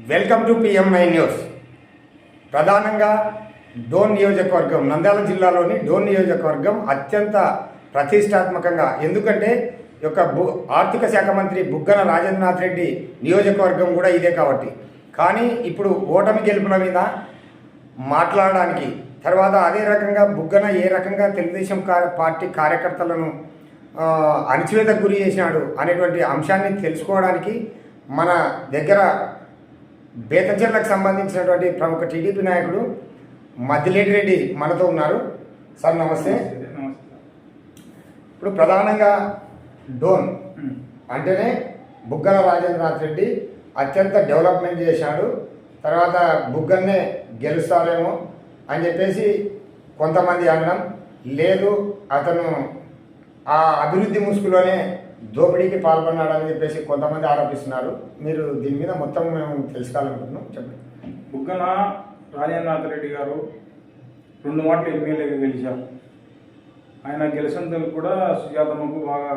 Welcome to PMI news ప్రధానంగా డోన్ నియోజకవర్గం నంద్యాల జిల్లాలోని డోన్ నియోజకవర్గం అత్యంత ప్రతిష్టాత్మకంగా ఎందుకంటే యొక్క బు ఆర్థిక శాఖ మంత్రి బుగ్గన రాజేంద్రనాథ్ రెడ్డి నియోజకవర్గం కూడా ఇదే కాబట్టి. కానీ ఇప్పుడు ఓటమి గెలుపుల మీద మాట్లాడడానికి తర్వాత అదే రకంగా బుగ్గన ఏ రకంగా తెలుగుదేశం కా- పార్టీ కార్యకర్తలను అణచివేతకు గురి చేసినాడు అనేటువంటి అంశాన్ని తెలుసుకోవడానికి మన దగ్గర బేతంచెర్లకు సంబంధించినటువంటి ప్రముఖ టీడీపీ నాయకుడు మద్దిలేటి రెడ్డి మనతో ఉన్నారు. సార్ నమస్తే. ఇప్పుడు ప్రధానంగా డోన్ అంటేనే బుగ్గల రాజేంద్రనాథ్ రెడ్డి అత్యంత డెవలప్మెంట్ చేశాడు. తర్వాత బుగ్గన్నే గెలుస్తారేమో అని చెప్పేసి కొంతమంది అనడం లేదు. అతను ఆ అభివృద్ధి ముసుగులోనే దోపిడీకి పాల్గొన్నాడని చెప్పేసి కొంతమంది ఆరోపిస్తున్నారు. మీరు దీని మీద మొత్తం మేము తెలుసుకోవాలనుకుంటున్నాం. చెప్పండి. బుగ్గన రాజేంద్రనాథ్ రెడ్డి గారు రెండు మాటలు ఎమ్మెల్యేగా గెలిచారు. ఆయన గెలిచినందుకు కూడా సుజాతమ్మకు బాగా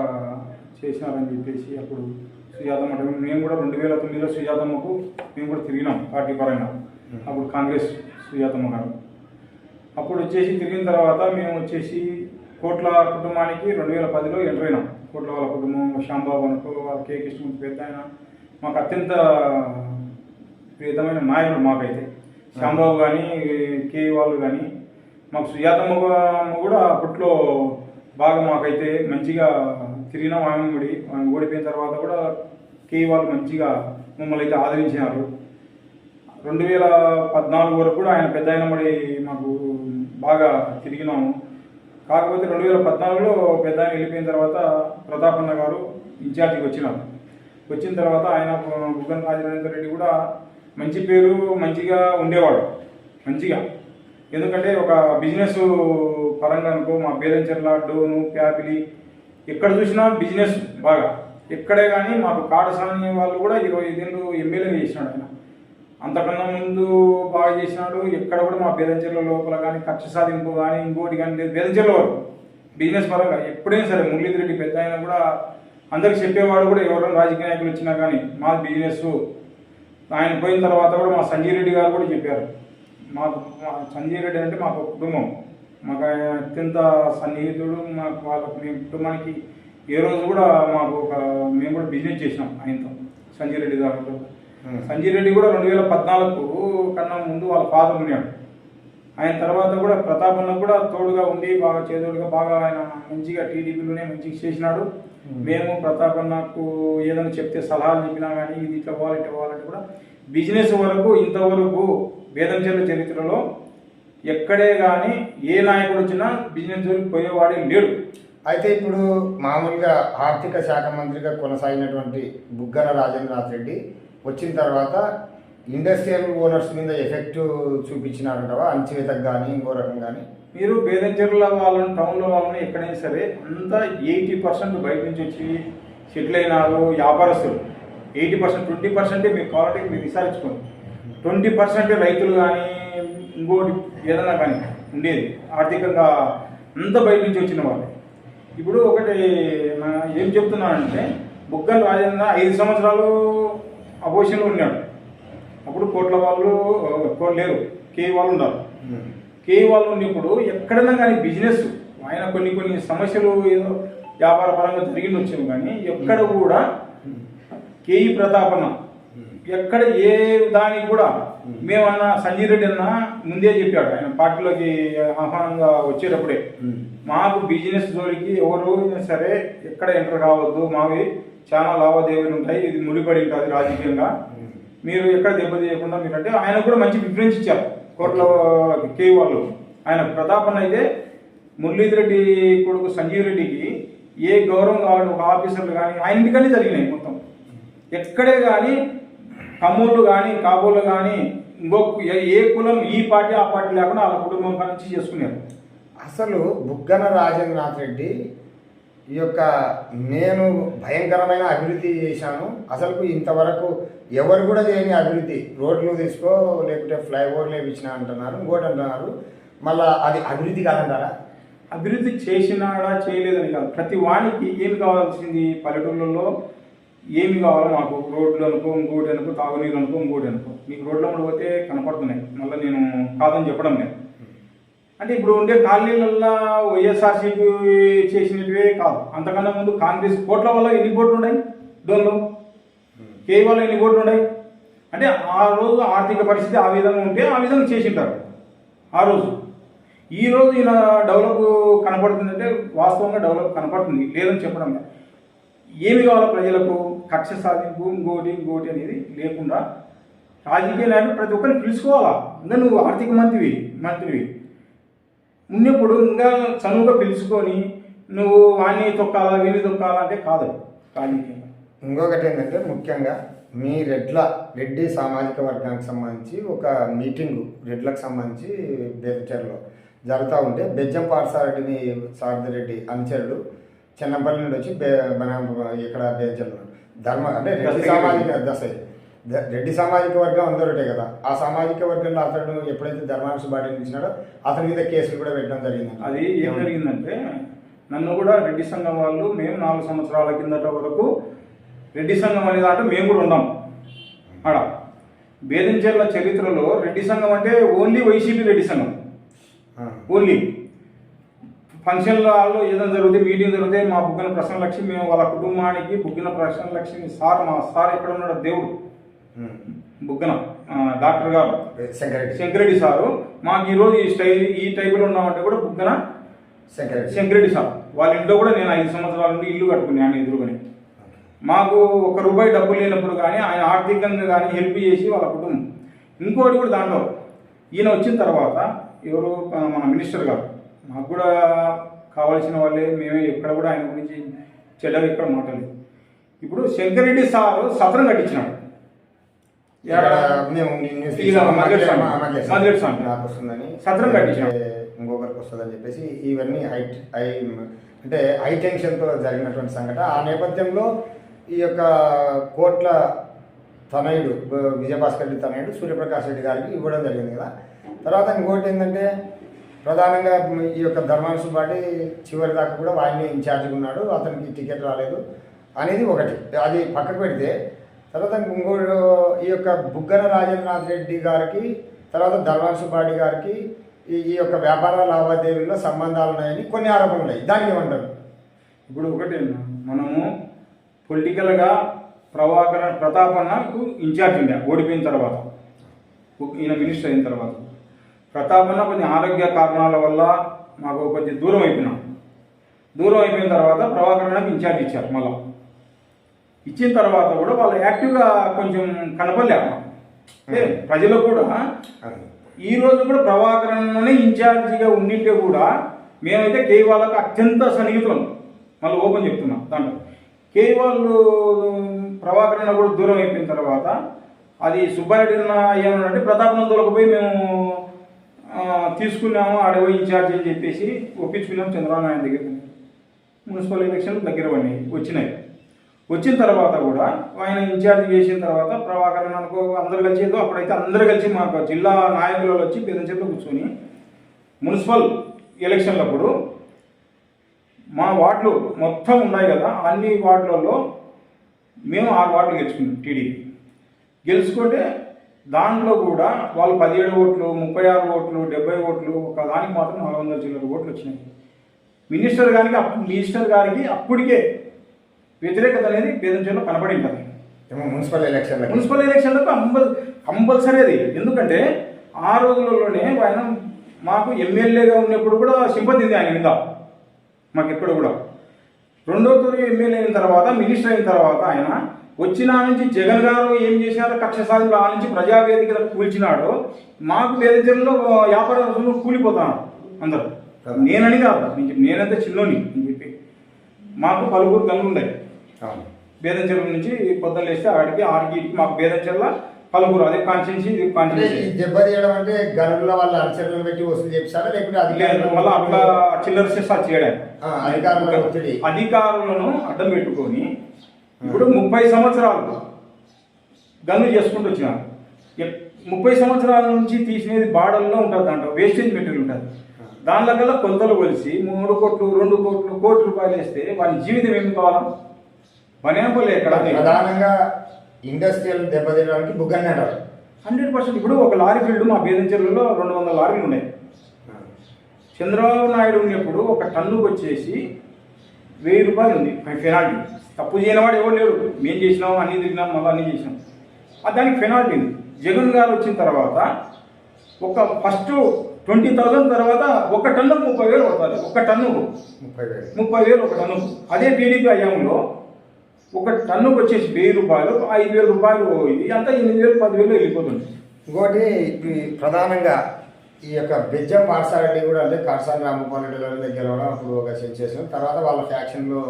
చేసినారని చెప్పేసి అప్పుడు సుజాతమ్మ అంటే మేము కూడా రెండు వేల తొమ్మిదిలో సుజాతమ్మకు మేము కూడా తిరిగినాం పార్టీ పరంగా. అప్పుడు కాంగ్రెస్ సుజాతమ్మ గారు. అప్పుడు వచ్చేసి తిరిగిన తర్వాత మేము వచ్చేసి కోట్ల కుటుంబానికి రెండు వేల పదిలో ఎంటర్ అయినాం కోట్ల వాళ్ళ కుటుంబం శ్యాంబాబు అనుకో వాళ్ళ కే. కృష్ణమూర్తి పెద్ద ఆయన మాకు అత్యంత ప్రియతమైన నాయకుడు మాకైతే. శ్యాంబాబు కానీ కే. వాళ్ళు కానీ మాకు సుజాతమ్మ కూడా అప్పట్లో బాగా మాకైతే మంచిగా తిరిగినాం ఆమె గుడి. ఆమె ఓడిపోయిన తర్వాత కూడా కే. వాళ్ళు మంచిగా మమ్మల్ని అయితే ఆదరించినారు. రెండు వేల పద్నాలుగు వరకు కూడా ఆయన పెద్ద అయిన మాకు బాగా తిరిగినాము. కాకపోతే రెండు వేల పద్నాలుగులో పెద్ద ఆయన వెళ్ళిపోయిన తర్వాత ప్రతాపన్న గారు ఇన్ఛార్జికి వచ్చినారు. వచ్చిన తర్వాత ఆయన బుగ్గన రాజేంద్ర రెడ్డి కూడా మంచి పేరు మంచిగా ఉండేవాడు మంచిగా. ఎందుకంటే ఒక బిజినెస్ పరంగా అనుకో మా బేదంచెర్ల డోను ప్యాపిలి ఎక్కడ చూసినా బిజినెస్ బాగా. ఎక్కడే కానీ మాకు కాటసాని వాళ్ళు కూడా ఇరవై ఐదేళ్ళు ఎమ్మెల్యేగా చేసినాడు ఆయన. అంతకన్నా ముందు బాగా చేసినాడు. ఎక్కడ కూడా మా బేదంచెర్ల లోపల కానీ ఖర్చు సాధింపు కానీ ఇంకోటి కానీ లేదు. బేదంచెర్ల వరకు బిజినెస్ పరంగా ఎప్పుడైనా సరే మురళీధర్ రెడ్డి పెద్ద అయినా కూడా అందరికి చెప్పేవాడు కూడా ఎవరైనా రాజకీయ నాయకులు వచ్చినా కానీ మా బిజినెస్. ఆయన పోయిన తర్వాత కూడా మా సంజయ్ రెడ్డి గారు కూడా చెప్పారు. మాకు సంజయ్ రెడ్డి అంటే మాకు కుటుంబం. మాకు ఆయన అత్యంత సన్నిహితుడు. మాకు వాళ్ళ మేము కుటుంబానికి ఏ రోజు కూడా మాకు ఒక మేము కూడా బిజినెస్ చేసినాం ఆయనతో సంజయ్ రెడ్డి గారితో. సంజయ్ రెడ్డి కూడా రెండు వేల పద్నాలుగు కన్నా ముందు వాళ్ళ ఫాదర్ ఉన్నాడు. ఆయన తర్వాత కూడా ప్రతాపన్న కూడా తోడుగా ఉండి బాగా చేదోడుగా బాగా ఆయన మంచిగా టీడీపీలోనే మంచిగా చేసినాడు. మేము ప్రతాపన్నకు ఏదైనా చెప్తే సలహాలు చెప్పినా కానీ ఇది ఇట్లా పోవాలి ఇట్లా పోవాలంటే కూడా బిజినెస్ వరకు ఇంతవరకు వేదంచర్ల చరిత్రలో ఎక్కడే కానీ ఏ నాయకుడు వచ్చినా బిజినెస్ జోలికి పోయేవాడే లేడు. అయితే ఇప్పుడు మామూలుగా ఆర్థిక శాఖ మంత్రిగా కొనసాగినటువంటి బుగ్గన రాజేంద్రనాథ్ రెడ్డి వచ్చిన తర్వాత ఇండస్ట్రియల్ ఓనర్స్ మీద ఎఫెక్ట్ చూపించినారంటవా? అణచివేతకు కానీ ఇంకో రకం కానీ మీరు బేదంచెర్ల వాళ్ళని టౌన్లో వాళ్ళని ఎక్కడైనా సరే అంతా ఎయిటీ పర్సెంట్ బయట నుంచి వచ్చి సెటిల్ అయినారు వ్యాపారస్తులు. ఎయిటీ పర్సెంట్ ట్వంటీ పర్సెంటే మీ క్వాలిటీకి మీరు విచారించుకోండి ట్వంటీ పర్సెంట్ రైతులు కానీ ఇంకోటి ఏదైనా కానీ ఉండేది. ఆర్థికంగా అంత బయట నుంచి వచ్చిన వాళ్ళు. ఇప్పుడు ఒకటి ఏం చెప్తున్నానంటే బుగ్గన రాజేంద్ర ఐదు సంవత్సరాలు అపోజిషన్లో ఉన్నాడు. అప్పుడు కోట్ల వాళ్ళు లేరు. కే వాళ్ళు ఉన్నారు. కే వాళ్ళు ఉన్నప్పుడు ఎక్కడైనా కానీ బిజినెస్ ఆయన కొన్ని కొన్ని సమస్యలు ఏదో వ్యాపార పరంగా జరిగింది వచ్చాము కానీ ఎక్కడ కూడా కేఈ ప్రతాపన్న ఎక్కడ ఏ దానికి కూడా మేమన్నా సంజయ్ రెడ్డి అన్న ముందే చెప్పాడు. ఆయన పార్టీలోకి ఆహ్వానంగా వచ్చేటప్పుడే. మాకు బిజినెస్ జోలికి ఎవరు సరే ఎక్కడ ఎంటర్ కావద్దు మావి చాలా లావాదేవీలు ఉంటాయి. ఇది ముడిపడి ఉంటుంది రాజకీయంగా. మీరు ఎక్కడ దెబ్బ తీయకుండా మీరు అంటే ఆయన కూడా మంచి ప్రిఫరెన్స్ ఇచ్చారు. కోర్టులో కే వాళ్ళు. ఆయన ప్రతాపన్ అయితే మురళీధర్ రెడ్డి కొడుకు సంజీవ్ రెడ్డికి ఏ గౌరవం కావాలి ఒక ఆఫీసర్లు కానీ ఆయన ఇంటికనే జరిగినాయి మొత్తం. ఎక్కడే కానీ కమ్మూళ్ళు కానీ కాబోళ్ళు కానీ ఇంకో ఏ- ఏ కులం ఈ పార్టీ ఆ పార్టీ లేకుండా వాళ్ళ కుటుంబం నుంచి చేసుకున్నారు అసలు బుగ్గన రాజేంద్రనాథ్ రెడ్డి ఈ యొక్క నేను భయంకరమైన అభివృద్ధి చేశాను. అసలు ఇంతవరకు ఎవరు కూడా చేయని అభివృద్ధి. రోడ్లు తీసుకో లేకుంటే ఫ్లైఓవర్లు ఇచ్చిన అంటున్నారు ఇంకోటి అంటున్నారు. మళ్ళా అది అభివృద్ధి కాదంటారా? అభివృద్ధి చేసినాడా చేయలేదని కాదు. ప్రతి వానికి ఏం కావాల్సింది? పల్లెటూళ్ళలో ఏమి కావాలో మాకు? రోడ్లు అనుకో ఇంకోటి అనుకో తాగునీరు అనుకో ఇంకోటి అనుకో. మీకు రోడ్ల ముందు పోతే కనపడుతున్నాయి. మళ్ళీ నేను కాదని చెప్పడం లేదు. అంటే ఇప్పుడు ఉండే కాలనీలల్లో వైఎస్ఆర్సీపీ చేసినవే కాదు. అంతకన్నా ముందు కాంగ్రెస్ కోట్ల వల్ల ఎన్ని కోట్లు ఉన్నాయి? డోన్లో కేవలం వల్ల ఎన్ని కోట్లు ఉన్నాయి? అంటే ఆ రోజు ఆర్థిక పరిస్థితి ఆ విధంగా ఉంటే ఆ విధంగా చేసింటారు. ఆ రోజు. ఈ రోజు ఇలా డెవలప్ కనపడుతుందంటే వాస్తవంగా డెవలప్ కనపడుతుంది. లేదని చెప్పడం ఏమి కావాలో ప్రజలకు? కక్ష సాధింపు ఇంకోటి ఇంకోటి అనేది లేకుండా రాజకీయ నాయకులు ప్రతి ఒక్కరిని పిలుచుకోవాలా? ఇంకా నువ్వు ఆర్థిక మంత్రివి మంత్రివి. ఉన్నప్పుడు ఇంకా చనువుగా పిలుచుకొని నువ్వు వాణ్ణి తొక్కాలా వీని తొక్కాలా? అంటే కాదు. రాజకీయం ఇంకొకటి ఏంటంటే ముఖ్యంగా మీ రెడ్ల రెడ్డి సామాజిక వర్గానికి సంబంధించి ఒక మీటింగ్ రెడ్లకు సంబంధించి బేదచర్లో జరుగుతూ ఉంటే బెజ్జం పాఠశాలని సారథిరెడ్డి అనుచరుడు చిన్నపల్లి నుండి వచ్చి బే మన ఇక్కడ బేదచర్లో ధర్మ అంటే రెడ్డి. సామాజిక దశ రెడ్డి సామాజిక వర్గం అందరొకటే కదా. ఆ సామాజిక వర్గంలో అతడు ఎప్పుడైతే ధర్మాంశ ఇచ్చినాడో అతని మీద కేసులు కూడా పెట్టడం జరిగింది అది ఏం జరిగిందంటే నన్ను కూడా రెడ్డి సంఘం వాళ్ళు మేము నాలుగు సంవత్సరాల కిందట వరకు రెడ్డి సంఘం అనే దాంట్లో మేము కూడా ఉన్నాం. ఆడ బేదంచెర్ల చరిత్రలో రెడ్డి సంఘం అంటే ఓన్లీ వైసీపీ రెడ్డి సంఘం. ఓన్లీ. ఫంక్షన్లలో ఏదైనా జరిగితే మీటింగ్ జరిగితే మా బుగ్గన ప్రసన్న లక్ష్మి మేము వాళ్ళ కుటుంబానికి బుగ్గన ప్రసన్న లక్ష్మి సార్ మా సార్ ఎక్కడ ఉన్నాడు దేవుడు. బుగ్గన. డాక్టర్ గారు. శంకరెడ్డి. శంకరెడ్డి సారు. మాకు ఈరోజు ఈ స్టైల్ ఈ టైపులో ఉన్నామంటే కూడా బుగ్గన శంకరెడ్డి. శంకరెడ్డి సార్. వాళ్ళ ఇంట్లో కూడా నేను ఐదు సంవత్సరాల నుండి ఇల్లు కట్టుకుని ఆయన ఎదురుకొని మాకు ఒక రూపాయి డబ్బు లేనప్పుడు కానీ ఆయన ఆర్థికంగా కానీ హెల్ప్ చేసి వాళ్ళ కుటుంబం. ఇంకోటి కూడా దాంట్లో ఈయన వచ్చిన తర్వాత ఎవరు మన మినిస్టర్ గారు మాకు కూడా కావాల్సిన వాళ్ళే మేమే ఎక్కడ కూడా ఆయన గురించి చెడ్డగా ఎక్కడ మాట్లాడలేదు. ఇప్పుడు శంకరెడ్డి సారు సత్రం కట్టించినాడు. సాంగ్. నాకు వస్తుందని. సత్రం కట్టించాం. అంటే ఇంకొకరికి వస్తుందని చెప్పేసి ఇవన్నీ హై హై అంటే హై టెన్షన్తో జరిగినటువంటి సంఘటన. ఆ నేపథ్యంలో ఈ యొక్క కోట్ల తనయుడు విజయభాస్కర్ రెడ్డి తనయుడు సూర్యప్రకాష్ రెడ్డి గారికి ఇవ్వడం జరిగింది కదా. తర్వాత ఇంకోటి ఏంటంటే ప్రధానంగా ఈ యొక్క ధర్మాంశు పాటి చివరి దాకా కూడా వాడిని ఇన్ఛార్జ్గా ఉన్నాడు. అతనికి టికెట్ రాలేదు. అనేది ఒకటి. అది పక్కకు పెడితే తర్వాత ఇంకోటి ఈ యొక్క బుగ్గన రాజేంద్రనాథ్ రెడ్డి గారికి తర్వాత ధర్మాంశు గారికి ఈ ఈ యొక్క వ్యాపార లావాదేవీల్లో సంబంధాలు ఉన్నాయని కొన్ని ఆరోపణలు ఉన్నాయి. దానికి ఏమంటారు? ఇప్పుడు ఒకటి మనము పొలిటికల్గా ప్రభాకర ప్రతాపన్నకు ఇన్ఛార్జ్ ఉండే ఓడిపోయిన తర్వాత ఈయన మినిస్టర్ అయిన తర్వాత. ప్రతాపన్న కొన్ని ఆరోగ్య కారణాల వల్ల మాకు కొంచెం దూరం అయిపోయినాం. దూరం అయిపోయిన తర్వాత ప్రభాకరన్నకు ఇన్ఛార్జ్ ఇచ్చారు మళ్ళీ. ఇచ్చిన తర్వాత కూడా వాళ్ళు యాక్టివ్గా కొంచెం కనపడలే అంటే ప్రజలకు కూడా ఈ రోజు కూడా ప్రభాకరన్నే ఇన్ఛార్జిగా ఉండింటే కూడా మేమైతే కే వాళ్ళకు అత్యంత సన్నిహితులం. మళ్ళీ ఓపెన్ చెప్తున్నాం దాంట్లో. కే వాళ్ళు ప్రభాకరణ కూడా దూరం అయిపోయిన తర్వాత అది సుబ్బారెడ్డి అన్న ఏమన్నాడంటే ప్రతాపనం దొరకపోయి మేము తీసుకున్నాము పోయి ఇన్ఛార్జ్ అని చెప్పేసి ఒప్పించుకున్నాం చంద్రబాబు నాయుడు దగ్గర మున్సిపల్ ఎలక్షన్ దగ్గర పడినాయి వచ్చినాయి. వచ్చిన తర్వాత కూడా ఆయన ఇన్ఛార్జ్ చేసిన తర్వాత ప్రభాకర్ అనుకో అందరు కలిసి ఏదో అప్పుడైతే అందరు కలిసి మాకు జిల్లా నాయకులు వచ్చి పెద్ద పెద్దంచెట్లో కూర్చొని మున్సిపల్ ఎలక్షన్లప్పుడు మా వార్డులు మొత్తం ఉన్నాయి కదా అన్ని వార్డులలో మేము ఆరు వార్డులు గెలుచుకున్నాం టీడీపీ. గెలుచుకుంటే దాంట్లో కూడా వాళ్ళు పదిహేడు ఓట్లు ముప్పై ఆరు ఓట్లు డెబ్బై ఓట్లు ఒక దానికి మాత్రం నాలుగు వందల చిల్లర ఓట్లు వచ్చినాయి. మినిస్టర్ గారికి అప్పుడు మినిస్టర్ గారికి అప్పటికే వ్యతిరేకత అనేది బేదంచెల్లో కనపడి ఉంటుంది ఏమో మున్సిపల్ ఎలక్షన్లకు మున్సిపల్ ఎలక్షన్లకు కంపల్ కంపల్సరీ అది. ఎందుకంటే ఆ రోజులలోనే ఆయన మాకు ఎమ్మెల్యేగా ఉన్నప్పుడు కూడా సింపతి ఉంది ఆయన మీద. మాకు ఎక్కడ కూడా. రెండో తూరి ఎమ్మెల్యే అయిన తర్వాత మినిస్టర్ అయిన తర్వాత ఆయన వచ్చిన నుంచి జగన్ గారు ఏం చేశారో? కక్ష సాధింపు ఆ నుంచి ప్రజావేదిక కూల్చినాడు. మాకు వేదికల్లో వ్యాపారస్తులు కూలిపోతాను అందరూ. నేనని కాదు. నేను నేనంత చిన్నోని అని చెప్పి. మాకు పలువురు కళ్ళు ఉన్నాయి బేదంచెరువు నుంచి పొద్దున్న లేస్తే ఆడికి ఆడికి మాకు బేదంచెర్ల పలువురు అదే కాన్స్టిట్యున్సీ ఇది అంటే కాన్స్టిట్యున్సీ ఈ దెబ్బతీయడం అంటే గనుల వాళ్ళ అనుచరులను పెట్టి వసూలు చేపిస్తారా? లేకుంటే మళ్ళీ అట్లా చిల్లర శిక్ష చేయడం. అధికారులను అడ్డం పెట్టుకొని ఇప్పుడు ముప్పై సంవత్సరాలు గన్ను చేసుకుంటూ వచ్చినారు ఎప్- ముప్పై సంవత్సరాల నుంచి తీసినది బాడల్లో ఉంటుంది దాంట్లో. వేస్టేజ్ మెటీరియల్ ఉంటుంది. దానిలో కల్లా కొలతలు కొలిసి మూడు కోట్లు రెండు కోట్లు కోటి రూపాయలు వేస్తే వాని జీవితం ఏమి కావాలా? బనేపల్లి ఎక్కడ? ప్రధానంగా ఇండస్ట్రియల్ దెబ్బతినడానికి బుగ్గన్న అంటారు. Hundred percent. ఇప్పుడు ఒక లారీ ఫీల్డ్ మా బేదంచెరువులో రెండు వందల లారీలు ఉన్నాయి. చంద్రబాబు నాయుడు ఉన్నప్పుడు ఒక టన్నుకు వచ్చేసి వెయ్యి రూపాయలు ఉంది. పెనాల్టీ తప్పు చేయనివాడు ఎవరు లేడు. మేము చేసినాం అన్ని తిరిగినాం మళ్ళీ అన్ని చేసినాం. దానికి పెనాల్టీ ఉంది. జగన్ గారు వచ్చిన తర్వాత ఒక ఫస్ట్ ట్వంటీ థౌసండ్ తర్వాత ఒక టన్నుకు ముప్పై వేలు పడుతుంది. ఒక టన్నుకు ముప్పై వేలు. ముప్పై వేలు ఒక టన్నుకు. అదే టీడీపీ హయాంలో ఒక టన్నుకు వచ్చేసి వెయ్యి రూపాయలు ఐదు వేల రూపాయలు ఇది అంతా ఎనిమిది వేలు పదివేలు వెళ్ళిపోతుంది. ఇంకోటి ఈ ప్రధానంగా ఈ యొక్క బెజ్జం పాఠశాలని కూడా అంటే కాటసాని రామగోపాల్ రెడ్డి గారి దగ్గర కూడా అప్పుడు ఒక సెట్ చేసాం తర్వాత వాళ్ళ ఫ్యాక్షన్లో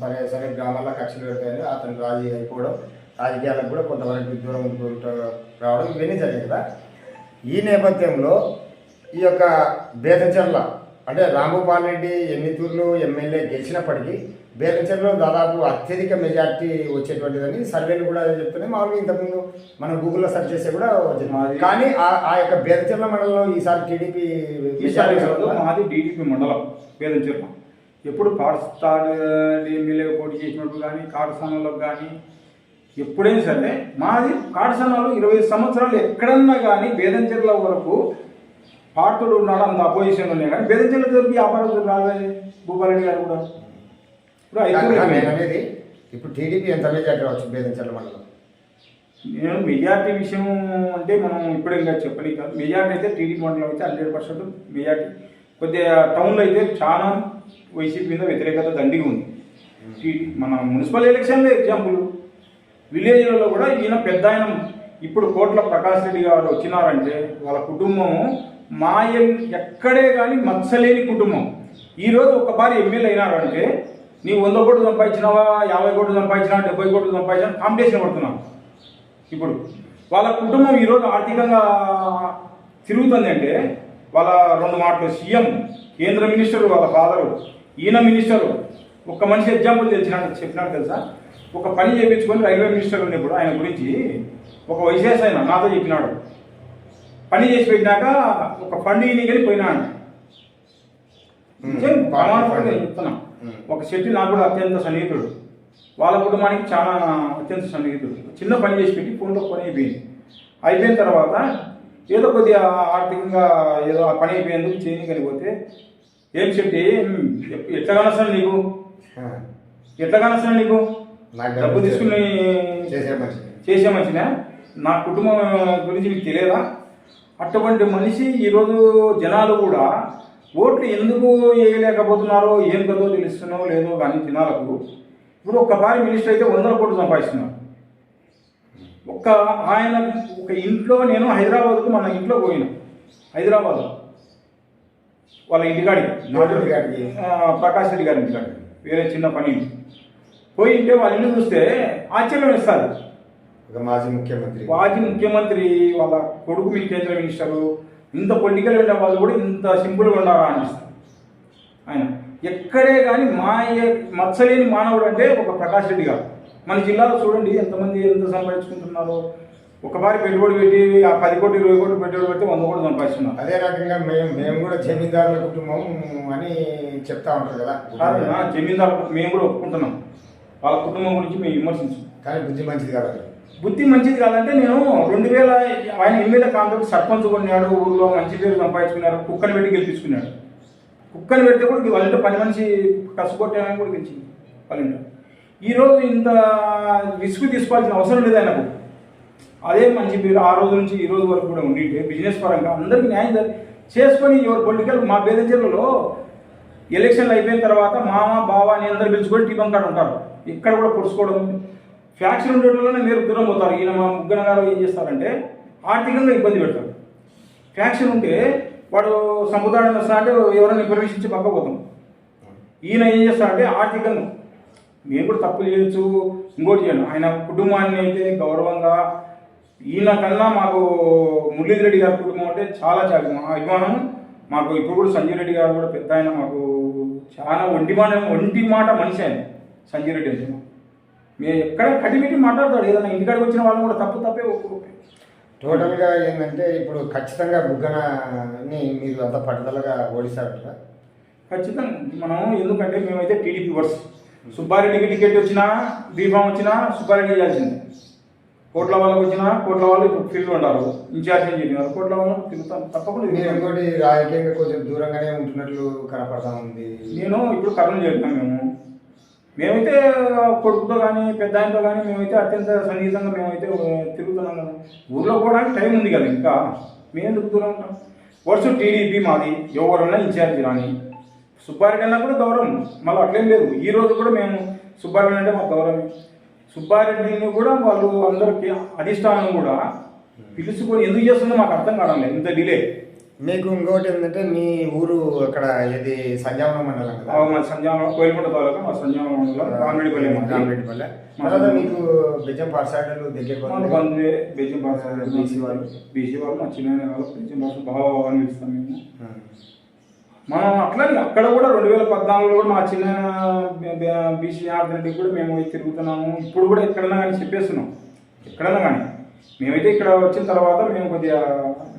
సరే సరే గ్రామాల్లో కక్షలు పెడతాయని అతను రాజీ అయిపోవడం రాజకీయాలకు కూడా కొంతవరకు దూరం రావడం ఇవన్నీ జరిగాయి కదా. ఈ నేపథ్యంలో ఈ యొక్క బేదచర్ల అంటే రామగోపాల్ రెడ్డి ఎన్ని తూర్లు ఎమ్మెల్యే గెలిచినప్పటికీ బేదంచెర్లో దాదాపు అత్యధిక మెజార్టీ వచ్చేటువంటిదని సర్వేలు కూడా చెప్తున్నాయి. మామూలుగా ఇంతకుముందు మనం గూగుల్లో సెర్చ్ చేస్తే కూడా వచ్చింది. మాది- కానీ ఆ- ఆ యొక్క బేదంచెర్ల మండలంలో ఈసారి టీడీపీ మాది టీడీపీ మండలం పేదంచెర్ల ఎప్పుడు కాడస్థాన్ ఎమ్మెల్యే పోటీ చేసినప్పుడు కానీ కాడస్థానంలో కానీ ఎప్పుడైనా సరే మాది కాడస్థానాలు ఇరవై సంవత్సరాలు ఎక్కడన్నా కానీ బేదంచెర్ల వరకు పార్టుడు ఉన్నాడు? అంత అపోజిషన్ ఉన్నాయి కానీ బేదంచెర్ల దొరికి వ్యాపారం రాలేదు భూపాలరెడ్డి గారు కూడా. ఇప్పుడు అనేది ఇప్పుడు టీడీపీ ఎంత మెజార్టీ రావచ్చు బేదంచెర్ల మండలం? నేను మెజార్టీ విషయం అంటే మనం ఇప్పుడే ఇంకా చెప్పని కాదు. మెజార్టీ అయితే టీడీపీ మండలం అయితే హండ్రెడ్ పర్సెంట్ మెజార్టీ. కొద్దిగా టౌన్లో అయితే చాలా వైసీపీ మీద వ్యతిరేకత దండిగా ఉంది. మన మున్సిపల్ ఎలక్షన్లో ఎగ్జాంపుల్ విలేజ్లలో కూడా ఈయన పెద్ద ఆయన. ఇప్పుడు కోట్ల ప్రకాష్ రెడ్డి గారు వచ్చినారంటే వాళ్ళ కుటుంబం మాయం ఎక్కడే కానీ మత్సలేని కుటుంబం. ఈరోజు ఒక్కసారి ఎమ్మెల్యే అయినారంటే నీ వంద కోట్లు సంపాదించినావా యాభై కోట్లు సంపాదించినా డెబ్బై కోట్లు సంపాదించినా కాంపిటీషన్ పడుతున్నావు ఇప్పుడు వాళ్ళ కుటుంబం ఈరోజు ఆర్థికంగా తిరుగుతుంది అంటే వాళ్ళ రెండు మాటలు సీఎం కేంద్ర మినిస్టర్ వాళ్ళ ఫాదరు ఈయన మినిస్టరు ఒక మనిషి ఎగ్జాంపుల్ తెలిసినట్టు చెప్పినాడు తెలుసా? ఒక పని చేయించుకొని రైల్వే మినిస్టర్ ఉన్నప్పుడు ఆయన గురించి ఒక వైసేస్ ఆయన నాతో చెప్పినాడు. పని చేసి పెట్టినాక ఒక ఫండ్ ఈయనకి పోయినాడు నిజం, ప్రమాణపూర్వకంగా నేను చెప్తున్నా. ఒక శెట్టి నాకు కూడా అత్యంత సన్నిహితుడు. వాళ్ళ కుటుంబానికి చాలా అత్యంత సన్నిహితుడు. చిన్న పని చేసి పెట్టి ఫోన్లో పని అయిపోయింది. అయిపోయిన తర్వాత ఏదో కొద్దిగా ఆర్థికంగా ఏదో ఆ పని అయిపోయేందుకు చేయని పోతే ఏం శెట్టి ఎట్లా కనొస్తాను నీకు. ఎట్లా కనొస్తాను నీకు. డబ్బు తీసుకుని చేసే మంచిగా నా కుటుంబం గురించి మీకు తెలియదా? అటువంటి మనిషి ఈరోజు జనాలు కూడా ఓట్లు ఎందుకు వేయలేకపోతున్నారో ఏం కదో తెలుస్తున్నారో లేదో కానీ జనాలకు ఇప్పుడు ఒక్కసారి మినిస్టర్ అయితే వందల కోట్లు సంపాదిస్తున్నారు. ఒక్క ఆయన ఒక ఇంట్లో నేను హైదరాబాద్కు మన ఇంట్లో పోయిన. హైదరాబాద్. వాళ్ళ ఇంటికాడికి. ప్రకాష్ రెడ్డి గారి ఇంటికాడికి. వేరే చిన్న పని. పోయి ఉంటే వాళ్ళ ఇల్లు చూస్తే ఆశ్చర్యం ఇస్తారు మాజీ ముఖ్యమంత్రి. మాజీ ముఖ్యమంత్రి వాళ్ళ కొడుకు మీ కేంద్ర మినిస్టరు ఇంత పొలిటికల్ ఉండే వాళ్ళు కూడా ఇంత సింపుల్గా ఉండారా అనిపిస్తారు ఆయన ఎక్కడే కానీ మాయ మత్సలేని మానవుడు అంటే ఒక ప్రకాష్ రెడ్డి గారు. మన జిల్లాలో చూడండి ఎంతమంది ఎంత సంపాదించుకుంటున్నారో. ఒకసారి పెట్టుబడి పెట్టి ఆ పది కోట్లు ఇరవై కోట్లు పెట్టుబడి పెట్టి వంద కోట్లు సంపాదిస్తున్నారు. అదే రకంగా మేము మేము కూడా జమీందారుల కుటుంబం అని చెప్తా ఉంటారు కదా. కాదు, జమీందారు మేము కూడా ఒప్పుకుంటున్నాం. వాళ్ళ కుటుంబం గురించి మేము విమర్శించాం. కానీ బుద్ధి మంచిది కాబట్టి. బుద్ధి మంచిది కాదంటే నేను రెండు వేల ఆయన ఎమ్మెల్యే కాంతో సర్పంచ్ కొన్నాడు ఊళ్ళో మంచి పేరు సంపాదించుకున్నారు కుక్కను పెట్టి గెలిపించుకున్నాడు. కుక్కను పెడితే కూడా వాళ్ళంటే పని మనిషి కష్టపట్టామని కూడా గెలిచింది వాళ్ళంటే ఈరోజు ఇంత రిస్క్ తీసుకోవాల్సిన అవసరం లేదు ఆయనకు. అదే మంచి పేరు ఆ రోజు నుంచి ఈ రోజు వరకు కూడా ఉండింటే బిజినెస్ పరంగా అందరికీ న్యాయం చేసుకొని ఎవరు పొలిటికల్ మా బేదంచెర్లలో ఎలక్షన్లు అయిపోయిన తర్వాత మామ బావ అని అందరు పిలుచుకొని టీపం కాడ ఉంటారు. ఇక్కడ కూడా పొడుచుకోవడం ఫ్యాక్షన్ ఉండేటోళ్ళనే మీరు దూరం పోతారు ఈయన మా ముగ్గన గారు ఏం చేస్తారంటే ఆర్థికంగా ఇబ్బంది పెడతారు. ఫ్యాక్షన్ ఉంటే వాడు సముదాయం వస్తా అంటే ఎవరైనా ప్రవేశించి ఇచ్చి పక్క పోతాం. ఈయన ఏం చేస్తారంటే ఆర్థికంగా మేము కూడా తప్పు చేయొచ్చు ఇంకోటి చేయను. ఆయన కుటుంబాన్ని అయితే గౌరవంగా ఈయన కన్నా మాకు మురళీధర్ రెడ్డి గారి కుటుంబం అంటే చాలా చాలా మా అభిమానం. మాకు ఇప్పుడు కూడా సంజయ్ రెడ్డి గారు కూడా పెద్ద ఆయన మాకు చాలా ఒంటి మాట ఒంటి మాట మనిషి ఆయన. సంజయ్ రెడ్డి అంటే మేము ఎక్కడ కటిపెట్టి మాట్లాడతాడు. ఏదైనా ఇంటికాడికి వచ్చిన వాళ్ళని కూడా తప్పు తప్పే ఒప్పుకోండి టోటల్గా ఏంటంటే ఇప్పుడు ఖచ్చితంగా బుగ్గనని మీరు అంత పట్టుదలగా ఓడిస్తారు కదా ఖచ్చితంగా. మనం ఎందుకంటే మేమైతే టీడీపీ వర్స్. సుబ్బారెడ్డికి టికెట్ వచ్చినా బీఫామ్ వచ్చినా సుబ్బారెడ్డి చేయాల్సిందే. కోట్ల వాళ్ళకి వచ్చినా కోట్ల వాళ్ళు ఇప్పుడు ఫీల్డ్ ఉంటారు ఇన్ఛార్జ్ ఇంజనీర్ కోట్ల వాళ్ళు తిరుగుతాం. తప్పకుండా మీరు. ఇంకోటి రాజకీయంగా కొంచెం దూరంగానే ఉంటున్నట్లు కనపడతా ఉంది. నేను ఇప్పుడు కర్నూలు చేరుతాం మేము. మేమైతే కొడుకుతో కానీ పెద్దాయనతో కానీ మేమైతే అత్యంత సన్నిహితంగా మేమైతే తిరుగుతున్నాం కదా. ఊర్లో పోవడానికి టైం ఉంది కదా ఇంకా. మేము తిరుగుతూనే ఉంటాం? వర్షం టీడీపీ మాది? ఎవరైనా ఇన్ఛార్జ్ రాని సుబ్బారెడ్డి అన్నా కూడా గౌరవం. మళ్ళీ అట్లేం లేదు. ఈ రోజు కూడా మేము సుబ్బారెడ్డి అంటే మాకు గౌరవం సుబ్బారెడ్డిని కూడా వాళ్ళు అందరికి అధిష్టానం కూడా పిలుచుకొని ఎందుకు చేస్తుందో మాకు అర్థం కావడం లేదు. ఇంత డిలే. మీకు ఇంకోటి ఏంటంటే మీ ఊరు అక్కడ ఇది సంజావనం మండలం కదా మా సంజానం కోయిలకుంట తాలూకా మా సంజానం మండలం రామిడిపల్లి మాది. రామరెడ్డిపల్లె తర్వాత మీకు బెజ్జం పాఠశాలలు దగ్గర మన. బంధువే బెజ్జం భాష బీసీ వాళ్ళు. బీసీ వాళ్ళు మా చిన్న వాళ్ళు బెజ్జం భాష బాగా అని పిలుస్తాం మేము. మనం అట్లనే అక్కడ కూడా రెండు వేల పద్నాలుగులో కూడా మా చిన్న బీసీ ఆర్డరెడ్డి కూడా మేము తిరుగుతున్నాము ఇప్పుడు కూడా ఎక్కడన్నా కానీ చెప్పేస్తున్నాం ఎక్కడన్నా కానీ మేమైతే ఇక్కడ వచ్చిన తర్వాత మేము కొద్దిగా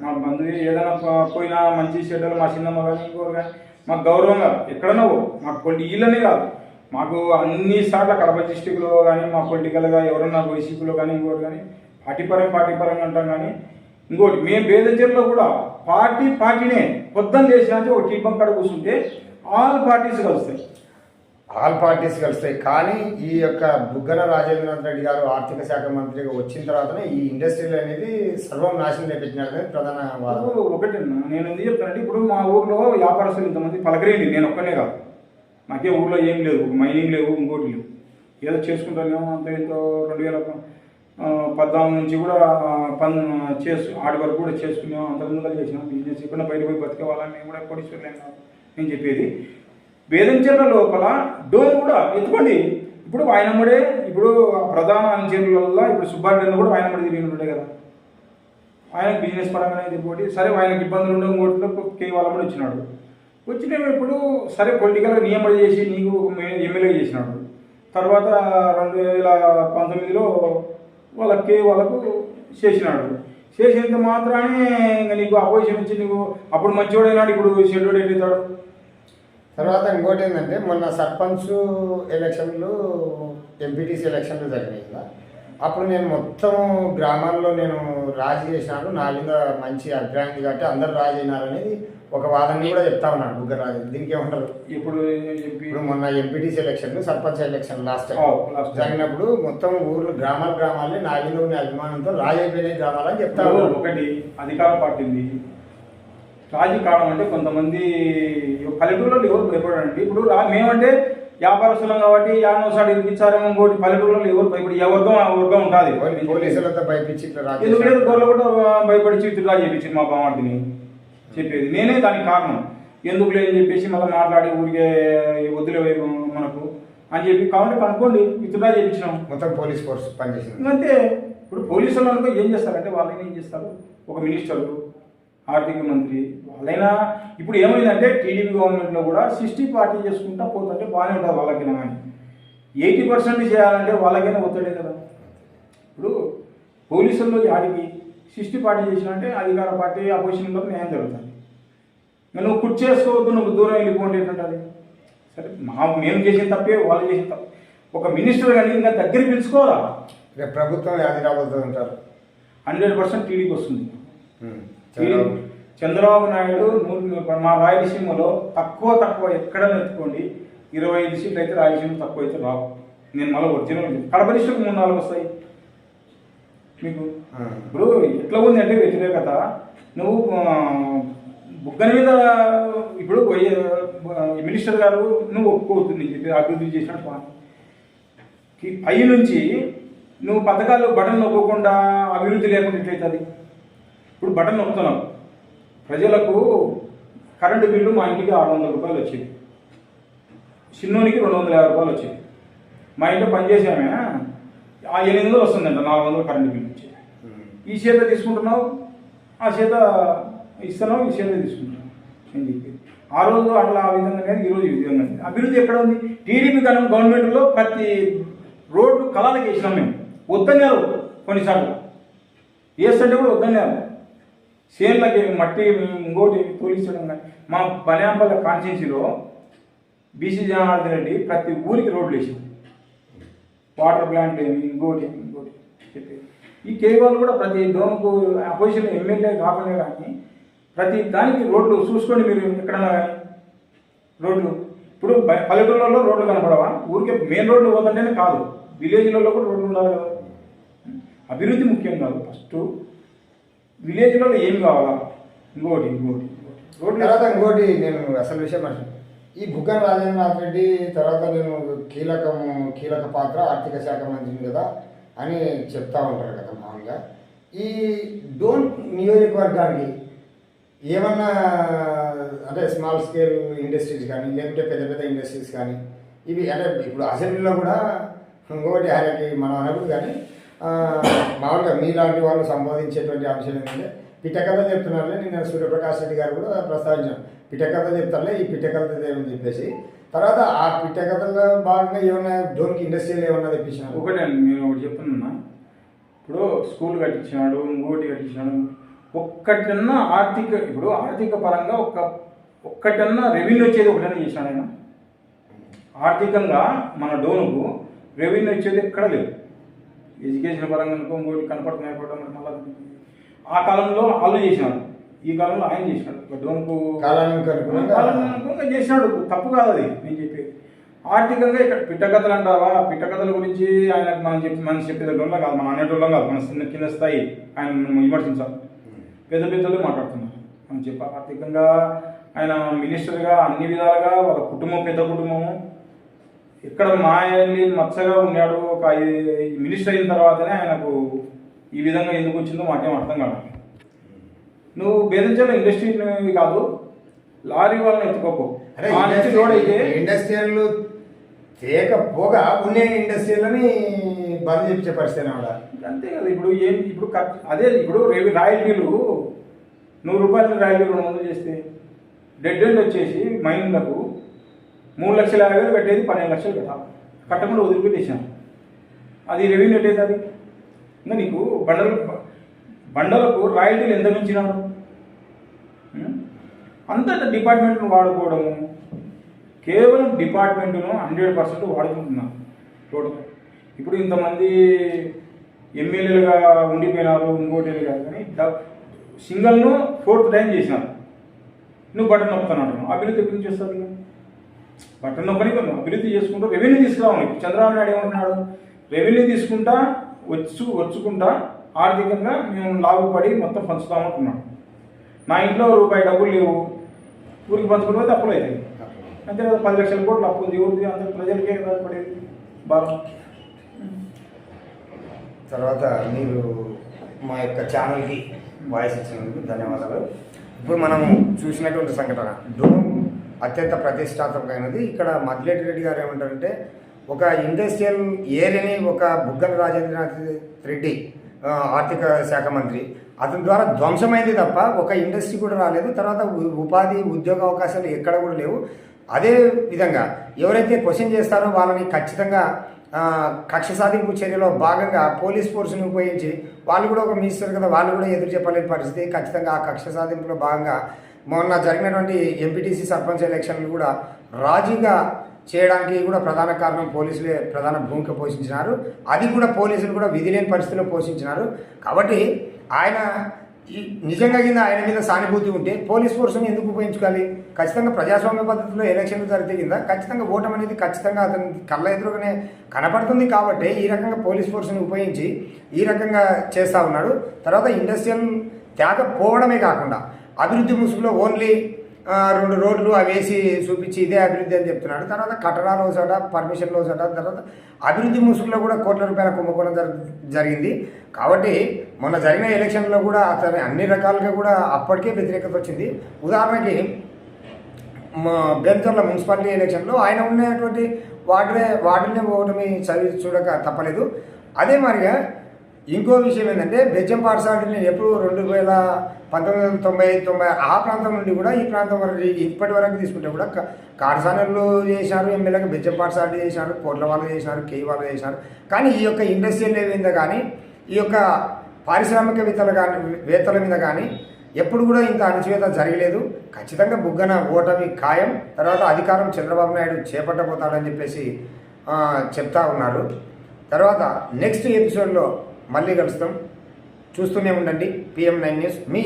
మా బంధువు ఏదైనా పోయినా మంచి చెడ్డలు మా చిన్నమ్మ కానీ ఇంకోరు కానీ మాకు గౌరవంగా ఎక్కడన్నా పో మాకు కొన్ని వీళ్ళనే కాదు. మాకు అన్ని సార్లు కడప డిస్టిక్లో కానీ మా పొలిటికల్గా ఎవరన్నా వైసీపీలో కానీ ఇంకోరు కానీ పార్టీ పరం పార్టీ పరంగా అంటాం కానీ ఇంకోటి మేము బేదచర్లో కూడా పార్టీ పార్టీనే పొద్దున్న లేచినాక ఒక టీ బంక్ కూర్చుంటే ఆల్ పార్టీస్ కలుస్తాయి. ఆల్ పార్టీస్ కలుస్తాయి. కానీ ఈ యొక్క బుగ్గన రాజేంద్రనాథ్ రెడ్డి గారు ఆర్థిక శాఖ మంత్రిగా వచ్చిన తర్వాతనే ఈ ఇండస్ట్రీలు అనేది సర్వం నాశనం చేపించినారు అనేది ప్రధాన ఒకటి నేను ఎందుకు చెప్తానంటే ఇప్పుడు మా ఊర్లో వ్యాపారస్తులు ఇంతమంది పలకరేయండి నేను ఒక్కనే కాదు. మాకే ఊర్లో ఏం లేదు మైనింగ్ లేవు ఇంకోటి లేవు. ఏదో చేసుకుంటానేమో అంత ఎంతో రెండు వేల పద్నాలుగు నుంచి కూడా పని పన్ చేసు ఆడి వరకు కూడా చేసుకున్నాం అంతకుముందు చేసినాం బిజినెస్ ఇక్కడ బయట పోయి బతికే వాళ్ళని కూడా కోటీశ్వరులేం కాదు. నేను చెప్పేది వేదంచెర్ల లోపల డోన్ కూడా ఎత్తుకోండి. ఇప్పుడు ఆయనమ్మడే ఇప్పుడు ప్రధాన అంచెర్లలో ఇప్పుడు సుబ్బారెడ్డి కూడా వాయనమ్మడి తిరిగి ఉండే కదా. ఆయన బిజినెస్ పరంగానే ఇంకోటి సరే ఆయనకి ఇబ్బందులు ఉండవు ఇంకోటిలో కే వాళ్ళమని వచ్చినాడు వచ్చిన ఇప్పుడు సరే పొలిటికల్గా నియమం చేసి నీకు ఎమ్మెల్యే చేసినాడు. తర్వాత రెండు వేల పంతొమ్మిదిలో వాళ్ళ కే వాళ్ళకు చేసినాడు. చేసినంత మాత్రానే ఇంకా నీకు అపోజిషన్ వచ్చి నీకు అప్పుడు మంచివాడైనాడు ఇప్పుడు షెడ్యూల్ అవుతాడు తర్వాత ఇంకోటి ఏంటంటే మొన్న సర్పంచ్ ఎలక్షన్లు ఎంపీటీసీ ఎలక్షన్లు జరిగినాయి కదా. అప్పుడు నేను మొత్తం గ్రామాల్లో నేను రాజీ చేసినాను. నా మీద మంచి అభిప్రాయం కాబట్టి అందరు రాజీ అయినారు అనేది ఒక వాదన కూడా చెప్తా ఉన్నాడు బుగ్గ రాజు. దీనికి ఏమంటారు? ఇప్పుడు ఇప్పుడు మొన్న ఎంపీటీసీ ఎలక్షన్లు సర్పంచ్ ఎలక్షన్ లాస్ట్ టైం. జరిగినప్పుడు మొత్తం ఊర్లు గ్రామాల గ్రామాలని నా మీద ఉన్న అభిమానంతో రాజీ అయిపోయినాయి గ్రామాలని చెప్తా ఒకటి అధికార పార్టీ రాజీ కావడం అంటే కొంతమంది పల్లెటూళ్ళలో ఎవరు భయపడండి ఇప్పుడు మేమంటే వ్యాపారస్తులం కాబట్టి యానోసారి ఇరికించారేమో ఇంకోటి పల్లెటూళ్ళలో ఎవరు భయపడి ఏ వర్గం ఆ వర్గం ఉంటుంది. పోలీసులతో భయపించి ఇట్లా రాజీ ఎందుకు లేదు? చేశారు. గొర్రెలు కూడా భయపడి విత్డ్రా చేయించింది మా బామార్తిని చెప్పేది నేనే దానికి కారణం. ఎందుకు లేదని చెప్పేసి మళ్ళీ మాట్లాడి ఊరికే వద్దులే మనకు అని చెప్పి కాబట్టి కనుక్కోండి విత్డ్రా చేయించినాం మొత్తం పోలీస్ ఫోర్స్ పనిచేసింది. అంతే ఇప్పుడు పోలీసులు అనుకో ఏం చేస్తారంటే వాళ్ళని ఏం చేస్తారు? ఒక మినిస్టర్ ఆర్థిక మంత్రి వాళ్ళైనా ఇప్పుడు ఏమైందంటే టీడీపీ గవర్నమెంట్లో కూడా సిక్స్టీ పార్టీ చేసుకుంటా పోతుంటే బాగానే ఉంటుంది వాళ్ళకైనా కానీ. ఎయిటీ పర్సెంట్ చేయాలంటే వాళ్ళకైనా ఒత్తిడే కదా. ఇప్పుడు పోలీసుల్లో ఆడికి సిక్స్టీ పార్టీ చేసినంటే అధికార పార్టీ అపోజిషన్ కూడా న్యాయం జరుగుతుంది. నువ్వు కుర్చీ చేసుకోవద్దు నువ్వు దూరం వెళ్ళిపోండి ఏంటంటే సరే మా మేము చేసిన తప్పే వాళ్ళు చేసిన తప్పే. ఒక మినిస్టర్ కానీ ఇంకా దగ్గర పిలుచుకోవాలా? రేపు ప్రభుత్వం రాబోతుంది అంటారు హండ్రెడ్ పర్సెంట్ టీడీపీ వస్తుంది. చంద్రబాబు నాయుడు మా రాయలసీమలో తక్కువ తక్కువ ఎక్కడ ఎత్తుకోండి ఇరవై ఐదు సీట్లు అయితే రాయలసీమ తక్కువ అయితే రావు. నేను మళ్ళీ ఒరిజినల్ కడప డిస్ట్రిక్ట్ మూడు నాలుగు వస్తాయి. మీకు. ఇప్పుడు ఎట్లా ఉంది అంటే వ్యతిరేకత? నువ్వు బుగ్గన మీద ఇప్పుడు మినిస్టర్ గారు నువ్వు ఒప్పుకోవద్దు నేను చెప్పి అభివృద్ధి చేసినట్టు పై నుంచి నువ్వు పథకాలు బటన్ నొక్కకుండా అభివృద్ధి లేకుండా ఎట్లయితుంది? ఇప్పుడు బటన్ నొక్కుతున్నావు ప్రజలకు కరెంటు బిల్లు మా ఇంటికి ఆరు వందల రూపాయలు వచ్చింది. చిన్నోనికి రెండు వందల యాభై రూపాయలు వచ్చింది. మా ఇంట్లో పనిచేసామే ఆ ఎనిమిది వందలు వస్తుందంట నాలుగు వందలు కరెంటు బిల్లు వచ్చి ఈ చేత తీసుకుంటున్నావు ఆ చేత ఇస్తున్నావు ఈ చేత తీసుకుంటున్నావు. అని చెప్పి ఆ రోజు అట్లా ఆ విధంగా కానీ ఈరోజు ఈ విధంగా ఉంది. అభివృద్ధి ఎక్కడ ఉంది? టీడీపీ కనుక గవర్నమెంట్లో ప్రతి రోడ్లు కళాలకు వేసినాం మేము. వద్దన్నారు కొన్నిసార్లు. వేస్తుంటే కూడా వద్దన్నారు చేనులకి మట్టి ఇంకోటి తోలించడం కానీ మా బలాంపల్ల కాన్స్టిట్యూన్సీలో బీసీ జనార్దన్ రెడ్డి ప్రతి ఊరికి రోడ్లు వేసింది వాటర్ ప్లాంట్ ఏమి ఇంకోటి ఇంకోటి చెప్పి. ఈ కేవలం కూడా ప్రతి డోమ్కు అపోజిషన్ ఎమ్మెల్యే కాకుండా కానీ ప్రతి దానికి రోడ్లు చూసుకోండి మీరు ఎక్కడన్నా కానీ. రోడ్లు. ఇప్పుడు పల్లెటూళ్ళలో రోడ్లు కనపడవా? ఊరికే మెయిన్ రోడ్లు పోతుంటేనే కాదు. విలేజ్లలో కూడా రోడ్లు ఉండాలి కదా. అభివృద్ధి ముఖ్యం కాదు. ఫస్ట్ విలేజ్లలో ఏం కావాలా? ఇంకోటి ఇంకోటి తర్వాత ఇంకోటి నేను అసలు విషయం అంటే ఈ బుగ్గన రాజేంద్రనాథ్ రెడ్డి తర్వాత నేను కీలకం కీలక పాత్ర ఆర్థిక శాఖ మంత్రిని కదా అని చెప్తా ఉంటారు కదా మామూలుగా. ఈ డోన్ నియోజకవర్గానికి ఏమన్నా అంటే స్మాల్ స్కేల్ ఇండస్ట్రీస్ కానీ లేకుంటే పెద్ద పెద్ద ఇండస్ట్రీస్ కానీ ఇవి అంటే ఇప్పుడు అసెంబ్లీలో కూడా ఇంకొకటి ఆయనకి మనం అనకూడదు కానీ మామూలుగా మీలాంటి వాళ్ళు సంబోధించేటువంటి అంశం ఏంటంటే పిటకథ చెప్తున్నారులే నేను సూర్యప్రకాష్ రెడ్డి గారు కూడా ప్రస్తావించాను పిటకథ చెప్తారులే ఈ పిటకథ ఏమని చెప్పేసి. తర్వాత ఆ పిటకథలో భాగంగా ఏమన్నా డోన్కి ఇండస్ట్రీలు ఏమన్నా తెప్పించినారు? ఒకటే అండి నేను ఒకటి చెప్తున్నా. ఇప్పుడు స్కూల్ కట్టించినాడు ఇంకోటి కట్టించినాడు. ఒక్కటన్నా ఆర్థిక ఇప్పుడు ఆర్థిక పరంగా ఒక్క ఒక్కటన్నా రెవెన్యూ వచ్చేది ఒకటన్నా చేసినాడు ఆయన. ఆర్థికంగా మన డోనుకు రెవెన్యూ వచ్చేది ఎక్కడ లేదు. ఎడ్యుకేషన్ పరంగా అనుకో ఇంకోటి కనపడుతున్నాయి కూడా మరి మళ్ళీ ఆ కాలంలో వాళ్ళు చేసినాడు ఈ కాలంలో ఆయన చేసినాడు. అనుగుణంగా కాలానుగుణంగా చేసినాడు. తప్పు కాదు అది నేను చెప్పేది. ఆర్థికంగా ఇక్కడ పిట్టకథలు అంటావా? పిట్టకథల గురించి ఆయన మనం చెప్పి మనం చెప్పేటోళ్ళం కాదు మనం అనేటోళ్ళం కాదు మన చిన్న కింద స్థాయి ఆయన విమర్శించాలి. పెద్ద పెద్దలు మాట్లాడుతున్నారు. మనం చెప్ప ఆర్థికంగా ఆయన మినిస్టర్గా అన్ని విధాలుగా వాళ్ళ కుటుంబం పెద్ద కుటుంబము ఇక్కడ మాయల్ని మచ్చగా ఉన్నాడు ఒక మినిస్టర్ అయిన తర్వాతనే ఆయనకు ఈ విధంగా ఎందుకు వచ్చిందో మాకేం అర్థం కాదు. నువ్వు బేదంచెల ఇండస్ట్రీ కాదు లారీ వాళ్ళని ఎత్తుకోపో. రోడ్ అయితే ఇండస్ట్రియల్ తేకపోగా ఉండే ఇండస్ట్రీలని బంద్ చేపించే పరిస్థితి ఆవిడ అంతే కదా ఇప్పుడు ఏం ఇప్పుడు అదే ఇప్పుడు రేవి రాయల్టీలు నూరు రూపాయల రాయల్టీలు రెండు వందలు చేస్తే డెడ్ ఎండ్ వచ్చేసి మైన్లకు మూడు లక్షల యాభై వేలు కట్టేది పన్నెండు లక్షలు కట్టాలి కట్టకుండా వదిలిపెట్టేసాను అది రెవెన్యూ ఎట్టేది అది? ఇంకా నీకు బండలు బండలకు రాయల్టీలు ఎంత మించినారు? అంత డిపార్ట్మెంట్ను వాడుకోవడము కేవలం డిపార్ట్మెంట్ను హండ్రెడ్ పర్సెంట్ వాడుకుంటున్నాను టోటల్ ఇప్పుడు ఇంతమంది ఎమ్మెల్యేలుగా ఉండిపోయినారు ఇంకోటి కాదు కానీ డ- సింగల్ను ఫోర్త్ టైం చేసినారు. నువ్వు బటన్ నొక్కుతున్నాడు అభివృద్ధి ఎక్కడి నుంచి వస్తుంది నొక్కని అభివృద్ధి చేసుకుంటూ రెవెన్యూ తీసుకురావాలి. ఇప్పుడు చంద్రబాబు నాయుడు ఏమంటున్నాడు రెవెన్యూ తీసుకుంటా వచ్చు వచ్చుకుంటా ఆర్థికంగా మేము లాభపడి మొత్తం పంచుతామంటున్నాడు నా ఇంట్లో రూపాయి డబ్బులు లేవు. ఊరికి పంచుకుంటే తప్పులు అప్పులు అవుతాయి. అంతే కదా పది లక్షల కోట్లు అప్పు ఉంది ఊరికి అంత. ప్రజలకే పడేది. బాగా. తర్వాత మీరు మా యొక్క ఛానల్కి వాయిస్ ఇచ్చినందుకు ధన్యవాదాలు. ఇప్పుడు మనం చూసినటువంటి సంఘటన. డోమ్ అత్యంత ప్రతిష్టాత్మకమైనది. ఇక్కడ మద్దిరెడ్డి రెడ్డి గారు ఏమంటారంటే ఒక ఇండస్ట్రియల్ ఏరియాని ఒక బుగ్గల రాజేంద్రనాథ్ రెడ్డి ఆర్థిక శాఖ మంత్రి అతని ద్వారా ధ్వంసమైంది తప్ప ఒక ఇండస్ట్రీ కూడా రాలేదు. తర్వాత ఉపాధి ఉద్యోగ అవకాశాలు ఎక్కడ కూడా లేవు. అదే విధంగా ఎవరైతే క్వశ్చన్ చేస్తారో వాళ్ళని ఖచ్చితంగా కక్ష సాధింపు చర్యలో భాగంగా పోలీస్ ఫోర్స్ని ఉపయోగించి వాళ్ళు కూడా ఒక మినిస్టర్ కదా వాళ్ళు కూడా ఎదురు చెప్పలేని పరిస్థితి. ఖచ్చితంగా ఆ కక్ష సాధింపులో భాగంగా మొన్న జరిగినటువంటి ఎంపీటీసీ సర్పంచ్ ఎలక్షన్లు కూడా రాజీగా చేయడానికి కూడా ప్రధాన కారణం పోలీసులే ప్రధాన భూమిక పోషించినారు. అది కూడా పోలీసులు కూడా విధి లేని పరిస్థితిలో పోషించినారు. కాబట్టి ఆయన నిజంగా కింద ఆయన మీద సానుభూతి ఉంటే పోలీస్ ఫోర్స్ని ఎందుకు ఉపయోగించుకోవాలి? ఖచ్చితంగా ప్రజాస్వామ్య పద్ధతిలో ఎలక్షన్లు జరిగితే కింద ఖచ్చితంగా ఓటం అనేది ఖచ్చితంగా అతని కళ్ళ ఎదురుగానే కనపడుతుంది కాబట్టి ఈ రకంగా పోలీస్ ఫోర్స్ని ఉపయోగించి ఈ రకంగా చేస్తూ ఉన్నాడు. తర్వాత ఇండస్ట్రియల్ త్యాగ పోవడమే కాకుండా అభివృద్ధి ముసుగులో ఓన్లీ రెండు రోడ్లు అవి వేసి చూపించి ఇదే అభివృద్ధి అని చెప్తున్నాడు. తర్వాత కట్టడాలు ఒకసాట పర్మిషన్లు ఒకసాట తర్వాత అభివృద్ధి ముసుగులో కూడా కోట్ల రూపాయల కుంభకోణం జరిగింది. కాబట్టి మొన్న జరిగిన ఎలక్షన్లో కూడా అతని అన్ని రకాలుగా కూడా అప్పటికే వ్యతిరేకత వచ్చింది. ఉదాహరణకి మా బెంచర్ల మున్సిపాలిటీ ఎలక్షన్లో ఆయన ఉన్నటువంటి వార్డునే వార్డునే ఓటమి చదివి చూడక తప్పలేదు. అదే మాదిరిగా ఇంకో విషయం ఏంటంటే బెజ్జం పాఠశాలని ఎప్పుడు రెండు వేల పంతొమ్మిది వందల తొంభై తొంభై ఆ ప్రాంతం నుండి కూడా ఈ ప్రాంతం వరకు ఇప్పటి వరకు తీసుకుంటే కూడా క- కారసానలు చేశారు ఎమ్మెల్యేగా బెజ్జం పాఠశాల చేశారు కోట్ల వాళ్ళు చేశారు కేయి వాళ్ళు చేశారు. కానీ ఈ యొక్క ఇండస్ట్రియల్ ఏమైందో కానీ ఈ యొక్క పారిశ్రామికవేత్తల కానీ వేత్తల మీద కానీ ఎప్పుడు కూడా ఇంత అణచివేత జరగలేదు. ఖచ్చితంగా బుగ్గన ఓటమి ఖాయం. తర్వాత అధికారం చంద్రబాబు నాయుడు చేపట్టబోతాడని చెప్పేసి చెప్తా ఉన్నారు. తర్వాత నెక్స్ట్ ఎపిసోడ్లో మళ్ళీ కలుస్తాం. చూస్తూనే ఉండండి. PM nine news. మీ